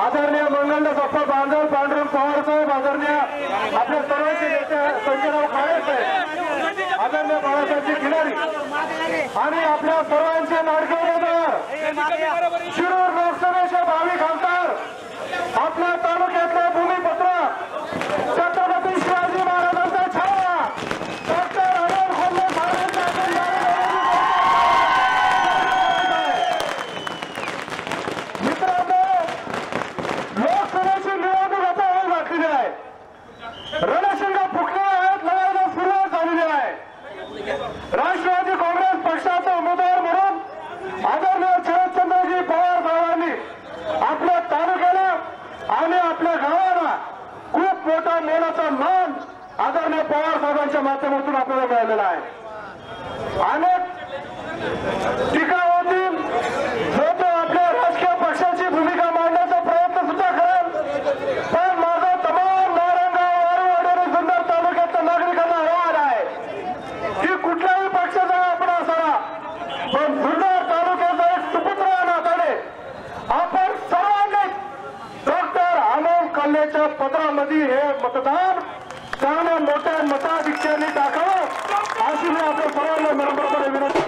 आदरणीय मंगल बाप्पा बांधव पांडुरंग पवार साहेब आदरणीय आपल्या सर्वांचे नेते संजयराव काळे साहेब आदरणीय बाळासाहेबजी खिलारी आणि आपल्या सर्वांचे नाडके शिरूर लोकसभेचे भाविक आमदार आपल्या तालुक्यातले भूमिपत्र छत्रपती शिवाजी महाराजांचा छावा डॉक्टर अनिल खोल्ले साहेबांच्या आपण मित्रांनो लोकसभेची निवडणूक आता होऊ घातलेली आहे रणशिंग फुटले आहेत लढायला सुरुवात झालेली आहे. राष्ट्रवादी काँग्रेस पक्षाचा उमेदवार म्हणून आदरणीय शरदचंद्रजी पवार साहेबांनी आपल्या तालुक्याला आणि आपल्या गावाला खूप मोठा मोलाचा मान आदरणीय पवार साहेबांच्या माध्यमातून आपल्याला मिळालेला आहे. आणि टीका होतील जो तो आपल्या राजकीय पक्षाची भूमिका मांडण्याचा प्रयत्न सुद्धा करेल पण माझा तमाम नारायणगाव वारुवाडी आणि सुंदर तालुक्यातल्या नागरिकांना आव्हान आहे की कुठल्याही पक्षाचा आपण असावा पण सुंदर तालुक्याचा एक सुपुत्र नाताने आपण सर्वांनी डॉक्टर अमोल कल्लेच्या पत्रामध्ये हे मतदान चांगल्या मोठ्या मताधिक्याने टाकावं अशी मी आपल्या सर्वांना नम्रपणे विनंती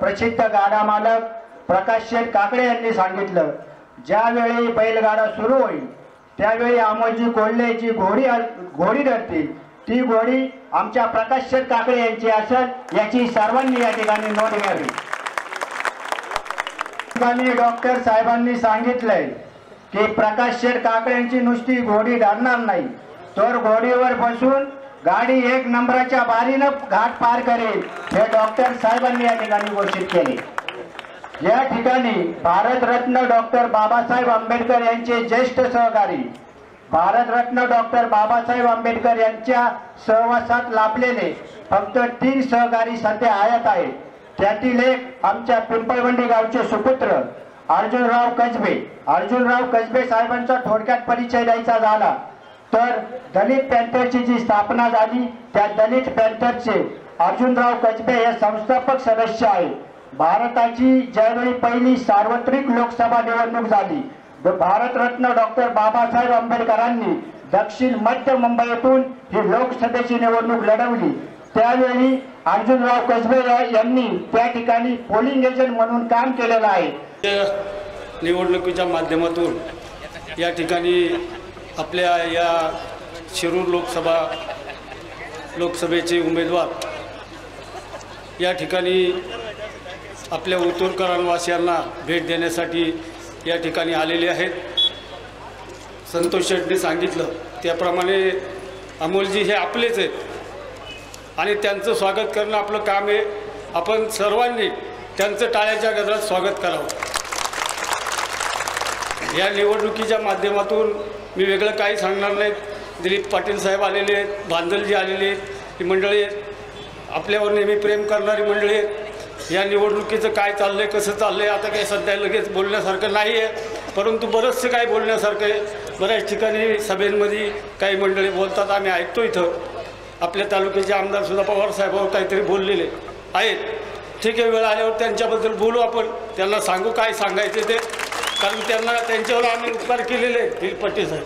प्रसिद्ध गाडा मालक प्रकाश शेठ काकडे यांनी सांगितलं ज्यावेळी बैलगाडा सुरू होईल त्यावेळी अमोलजी कोल्हेची घोडी घोडी धरतील. ती घोडी आमच्या प्रकाश शेठ काकडे यांची असेल याची सर्वांनी या ठिकाणी नोंद घ्यावी. ठिकाणी डॉक्टर साहेबांनी सांगितलंय की प्रकाश शेठ काकड्यांची नुसती घोडी धरणार नाही तर घोडीवर बसून गाडी एक नंबराच्या बारीनं घाट पार करेल हे डॉक्टर साहेबांनी या ठिकाणी घोषित केले. या ठिकाणी भारतरत्न डॉक्टर बाबासाहेब आंबेडकर यांचे ज्येष्ठ सहकारी भारतरत्न डॉक्टर बाबासाहेब आंबेडकर यांच्या सहवासात लाभलेले फक्त तीन सहकारी सध्या आयात आहेत. त्यातील एक आमच्या पिंपळवंडी गावचे सुपुत्र अर्जुनराव कसबे. अर्जुनराव कसबे साहेबांचा थोडक्यात परिचय द्यायचा झाला. तर दलित पॅन्थरची जी स्थापना झाली त्या दलित पॅन्थरचे अर्जुनराव कसबे हे संस्थापक सदस्य आहे भारताची ज्यावेळी पहिली सार्वत्रिक लोकसभा निवडणूक झाली भारतरत्न डॉक्टर बाबासाहेब आंबेडकरांनी दक्षिण मध्य मुंबईतून ही लोकसभेची निवडणूक लढवली. त्यावेळी अर्जुनराव कसबे यांनी त्या ठिकाणी पोलिंग एजंट म्हणून काम केलेलं आहे. निवडणुकीच्या माध्यमातून या ठिकाणी आपल्या या शिरूर लोकसभा लोकसभेचे उमेदवार. या ठिकाणी आपल्या उतूरकरांवासियांना भेट देण्यासाठी या ठिकाणी आलेले आहेत. संतोष शेट्टी सांगितलं त्याप्रमाणे अमोलजी हे आपलेच आहेत. आणि त्यांचं स्वागत करणं आपलं काम आहे. आपण सर्वांनी त्यांचं टाळ्याच्या गजरात स्वागत करावं. या निवडणुकीच्या माध्यमातून मी वेगळं काही सांगणार नाहीत. दिलीप पाटील साहेब आलेले आहेत बांदलजी आलेले आहेत ही मंडळी आहेत. आपल्यावर नेहमी प्रेम करणारी मंडळी आहेत. या निवडणुकीचं काय चाललं आहे कसं चाललं आहे आता काही सध्या लगेच बोलण्यासारखं नाही आहे परंतु बरंचसं काय बोलण्यासारखं आहे. बऱ्याच ठिकाणी सभेंमध्ये काही मंडळी बोलतात आम्ही ऐकतो इथं. आपल्या तालुक्याचे आमदारसुद्धा पवारसाहेबावर पवार हो, काहीतरी बोललेले आहेत. ठीक आहे वेळ आल्यावर त्यांच्याबद्दल बोलू आपण. त्यांना सांगू काय सांगायचे ते. कारण त्यांना त्यांच्यावर आम्ही उपकार केलेले आहेत दिलपट्टी साहेब.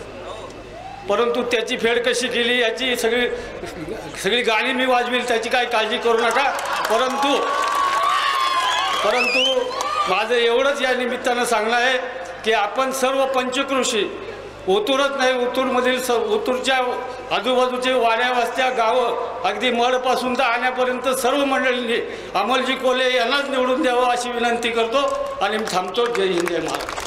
परंतु त्याची फेड कशी केली याची सगळी सगळी गाणी मी वाजवील त्याची काही काळजी करू नका. परंतु परंतु माझं एवढंच या निमित्तानं सांगणं आहे की आपण सर्व पंचकृषी ओतूरच नाही ओतूरमधील स ओतूरच्या आजूबाजूचे वाड्या वस्त्या गावं अगदी मडपासून तर आण्यापर्यंत सर्व मंडळींनी अमोलजी कोले यांनाच निवडून द्यावं अशी विनंती करतो आणि मी थांबतो. जय हिंद जय महाराज